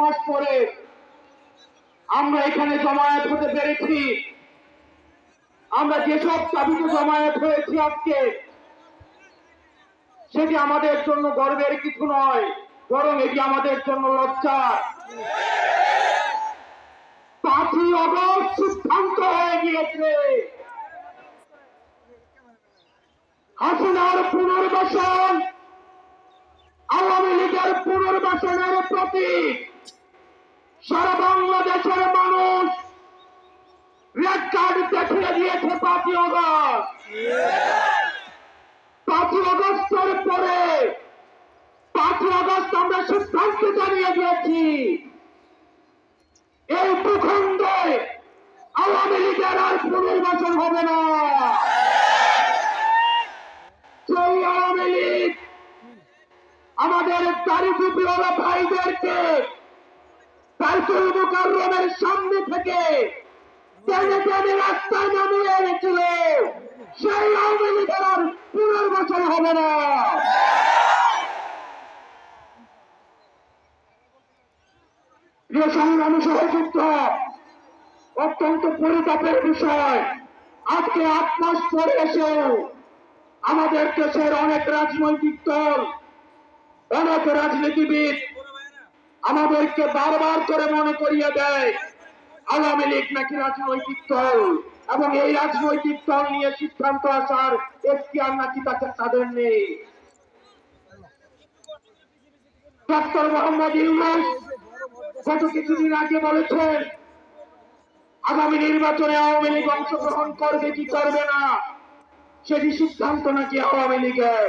মাস পরে আমরা এখানে জমায়েত হতে পেরেছি। আমরা যেসব দাবিতে জমায়েত হয়েছি আজকে, সেটি আমাদের জন্য গর্বের কিছু নয়, বরং এটি আমাদের জন্য লজ্জা পাঁচই অগস্ট সিদ্ধান্ত হয়ে গিয়েছে। হাসিনার পুনর্বাসন, আওয়ামী লীগের পুনর্বাসনের প্রতীক সারা বাংলাদেশের মানুষ রেড কার্ড দেখিয়ে দিয়েছে পাঁচই অগস্ট পাঁচই অগস্টের পরে পাঁচই অগস্ট আমরা সিদ্ধান্ত জানিয়ে দিয়েছি, এই ভূখণ্ডে আওয়ামী লীগের আর পুনর্বাসন হবে না। আমাদের দারিদ্রীওয়ালা ভাইদেরকে বাইতুল মুকাররমের সামনে থেকে টেনে টেনে রাস্তায় নামিয়ে এনেছিল। সেই আওয়ামী লীগের আর পুনর্বাসন হবে না। সংগ্রামী সহযুক্ত। অত্যন্ত পরিতাপের বিষয়। আজকে আট মাস পরে এসেও আমাদের দেশের অনেক রাজনৈতিক দল অনেক রাজনীতিবিদ। আমাদেরকে বারবার করে মনে করিয়ে দেয়, আওয়ামী লীগ নাকি রাজনৈতিক দল। এবং এই রাজনৈতিক দল নিয়ে সিদ্ধান্ত আসার এখতিয়ার নাকি তাকে তাদের নেই। ডক্টর মোহাম্মদ ইউনুস গত কিছুদিন আগে বলেছেন, আগামী নির্বাচনে আওয়ামী লীগ অংশগ্রহণ করবে কি করবে না, সেটি সিদ্ধান্ত নাকি আওয়ামী লীগের।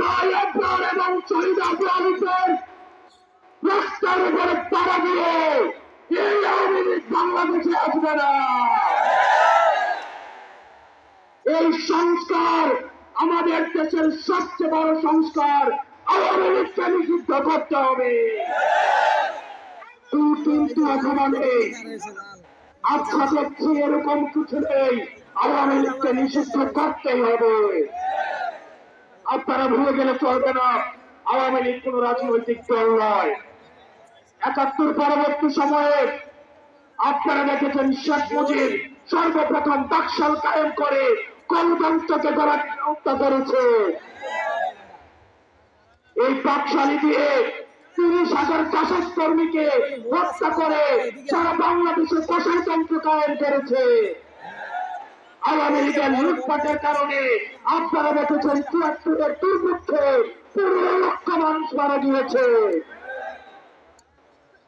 ভাই একবার এবং শহীদ আবু রাস্তার উপরে তারা দিয়ে এই আওয়ামী লীগ বাংলাদেশে আসবে না। এই সংস্কার আমাদের দেশের সবচেয়ে বড় সংস্কার, আওয়ামী লীগকে নিষিদ্ধ করতে হবে। কিন্তু অথবা নেই আচ্ছা দেখছি এরকম কিছু নেই, আওয়ামী লীগকে নিষিদ্ধ করতেই হবে। আপনারা ভুলে গেলে চলবে না। আওয়ামী লীগ কোন রাজনৈতিক দল নয়। একাত্তর পরবর্তী সময়ে আপনারা দেখেছেন শেখ মুজিব সর্বপ্রথম বাকশাল কায়েম করে গণতন্ত্রকে গড়ার হত্যা করেছে। এই পাকশালী দিয়ে তিরিশ হাজার চাষাস কর্মীকে হত্যা করে সারা বাংলাদেশে প্রশাসনতন্ত্র কায়েম করেছে। কারণে আপনারা দেখেছেন দুর্ভিক্ষে পনেরো লক্ষ মানুষ মারা গিয়েছে।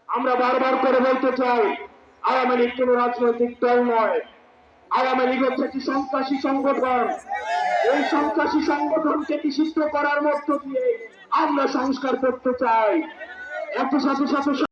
আমরা বারবার করে বলতে চাই, আওয়ামী লীগ কোন রাজনৈতিক দল নয়। আওয়ামী লীগ হচ্ছে একটি সন্ত্রাসী সংগঠন। এই সন্ত্রাসী সংগঠনকে নিষিদ্ধ করার মধ্য দিয়ে আমরা সংস্কার করতে চাই? একই সাথে সাথে